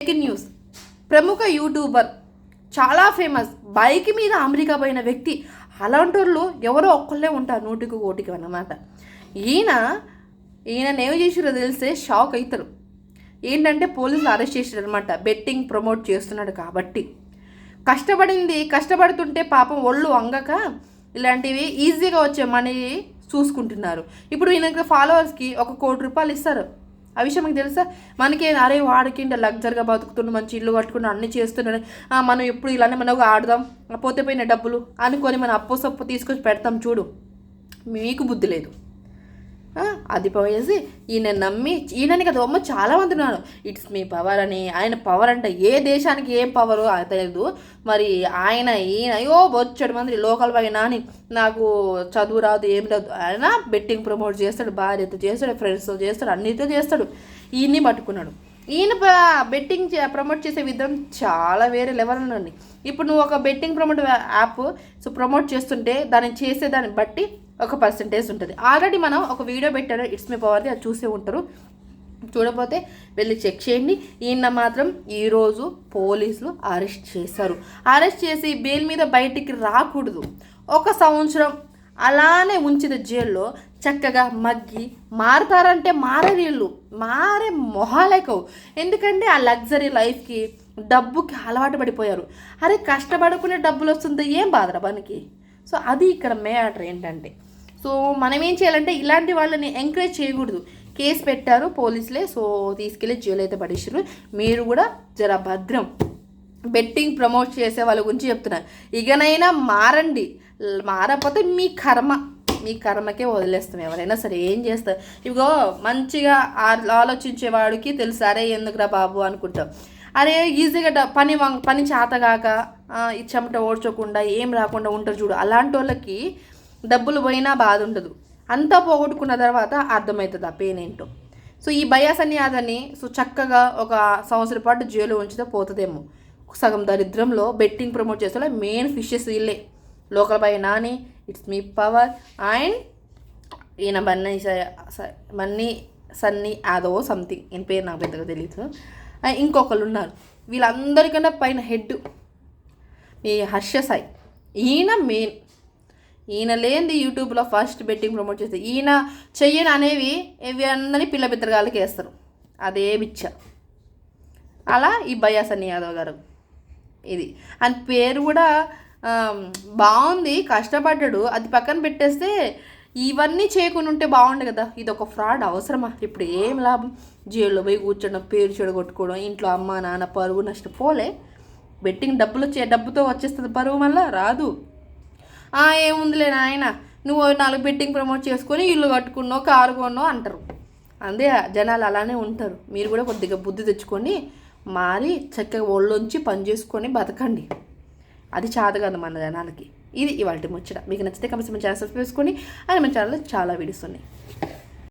Breaking news ప్రముఖ YouTuber చాలా famous bike మీద అమెరికా పోయిన వ్యక్తి అలాంటి వాళ్ళు ఎవరో ఒక్కళ్ళే ఉంటారు నూటికి ఓటికి అన్నమాట. ఈయన ఈయన ఏమి చేసిరో తెలిస్తే షాక్ అవుతారు ఏంటంటే పోలీసులు అరెస్ట్ చేసారు అనమాట బెట్టింగ్ ప్రమోట్ చేస్తున్నాడు కాబట్టి. కష్టపడింది కష్టపడుతుంటే పాపం ఒళ్ళు వంగక ఇలాంటివి ఈజీగా వచ్చే మనీ చూసుకుంటున్నారు. ఇప్పుడు ఈయనకి ఫాలోవర్స్కి ఒక కోటి రూపాయలు ఇస్తారు. ఆ విషయం మీకు తెలుసా? మనకి అరే వాడికి లగ్జరీగా బతుకుతుండు మంచి ఇల్లు కట్టుకుని అన్ని చేస్తున్నాడు మనం ఎప్పుడు ఇలానే మనం ఆడదాం పోతే పోయిన డబ్బులు అనుకొని మనం అప్పు సప్పు తీసుకొచ్చి పెడతాం చూడు. మీకు బుద్ధి లేదు. అది పోయేసి ఈయన నమ్మి ఈయనని కదా అమ్మ చాలా మంది ఉన్నారు. ఇట్స్ మీ పవర్ అని ఆయన పవర్ అంటే ఏ దేశానికి ఏం పవరు తెలియదు మరి ఆయన ఈయన అయ్యో బొచ్చడు మంది లోకల్ పైన అని నాకు చదువు రాదు ఏం రాదు. ఆయన బెట్టింగ్ ప్రమోట్ చేస్తాడు భార్యతో చేస్తాడు ఫ్రెండ్స్తో చేస్తాడు అన్నిటితో చేస్తాడు. ఈయన్ని పట్టుకున్నాడు. ఈయన బెట్టింగ్ ప్రమోట్ చేసే విధానం చాలా వేరే లెవెల్ ఉందండి ఇప్పుడు నువ్వు ఒక betting promote app so promote చేస్తుంటే దాన్ని చేసే దాన్ని బట్టి ఒక పర్సంటేజ్ ఉంటుంది. ఆల్రెడీ మనం ఒక వీడియో పెట్టారు ఇట్స్ మీ పవర్ది అది చూసే ఉంటారు. చూడపోతే వెళ్ళి చెక్ చేయండి. ఈయన మాత్రం ఈరోజు పోలీసులు అరెస్ట్ చేశారు. అరెస్ట్ చేసి బెయిల్ మీద బయటికి రాకూడదు. ఒక సంవత్సరం అలానే ఉంచిన జైల్లో చక్కగా మగ్గి మారతారంటే మారే వీళ్ళు మారే మొహాలేకవు. ఎందుకంటే ఆ లగ్జరీ లైఫ్కి డబ్బుకి అలవాటు పడిపోయారు. అరే కష్టపడుకునే డబ్బులు వస్తుంది ఏం బాధరా పనికి సో అది ఇక్కడ మ్యాటర్ ఏంటంటే సో మనం ఏం చేయాలంటే ఇలాంటి వాళ్ళని ఎంకరేజ్ చేయకూడదు. కేసు పెట్టారు పోలీసులే సో తీసుకెళ్ళి జైలు అయితే పడేసారు మీరు కూడా జర భద్రం. బెట్టింగ్ ప్రమోట్ చేసే వాళ్ళ గురించి చెప్తున్నారు ఇకనైనా మారండి. మారకపోతే మీ కర్మ. మీ కర్మకే వదిలేస్తాం ఎవరైనా సరే. ఏం చేస్తారు ఇగో మంచిగా ఆలోచించేవాడికి తెలుసు అరే ఎందుకురా బాబు? అనుకుంటాం. అరే ఈజీగా పని పని చేతగాక ఆ, ఈ చెమట ఓడ్చకుండా ఏం రాకుండా ఉంటారు చూడు. అలాంటి వాళ్ళకి డబ్బులు పోయినా బాధ ఉండదు. అంతా పోగొట్టుకున్న తర్వాత అర్థమవుతుంది ఆ పెయిన్ ఏంటో. సో ఈ బయాస్ అని అదని సో చక్కగా ఒక సంవత్సరం పాటు జైలు ఉంచితే పోతుందేమో. సగం దరిద్రంలో బెట్టింగ్ ప్రమోట్ చేస్తే మెయిన్ ఫిషెస్ వీళ్ళే. Local by Nani it's me power and ఈయన బన్నీ స- సన్నీ అదో సంథింగ్ ఈయన పేరు నాకు పెద్దగా తెలియదు ఇంకొకరు ఉన్నారు. వీళ్ళందరికన్నా పైన హెడ్ ఈ హర్ష సాయి. ఈయన మెయిన్ ఈయన లేనిది యూట్యూబ్లో ఫస్ట్ బెట్టింగ్ ప్రమోట్ చేస్తే ఈయన చెయ్యని అనేవి ఇవి అందరినీ పిల్ల బిత్తరగాళ్ళకి వేస్తారు. అదే బిచ్చ. అలా ఈ భయా అని యాదవ్ గారు. ఇది. అని పేరు కూడా బాగుంది కష్టపడ్డాడు. అది పక్కన పెట్టేస్తే ఇవన్నీ చేయకుండా ఉంటే బాగుండు కదా. ఇది ఒక ఫ్రాడ్ అవసరమా? ఇప్పుడు ఏం లాభం? జైల్లో పోయి కూర్చోడం పేరు చెడగొట్టుకోవడం ఇంట్లో అమ్మ నాన్న పరువు నష్టపోలే బెట్టింగ్ డబ్బులు వచ్చే డబ్బుతో వచ్చేస్తుంది పరువు మళ్ళీ రాదు. ఏముందిలే నాయన నువ్వు నాలుగు బెట్టింగ్ ప్రమోట్ చేసుకొని ఇల్లు కట్టుకున్నావు కారు కొన్నావు అంటారు. అందే జనాలు అలానే ఉంటారు. మీరు కూడా కొద్దిగా బుద్ధి తెచ్చుకొని మారి చక్కగా ఒళ్ళొంచి పని చేసుకొని బతకండి. అది చాదు కదా మన జనాలకి. ఇది ఇవాళ ముచ్చట. మీకు నచ్చితే కమిషన్ మన ఛానల్ సబ్స్క్రైబ్ చేసుకొని అది మన ఛానల్లో చాలా వీడియోస్ ఉన్నాయి.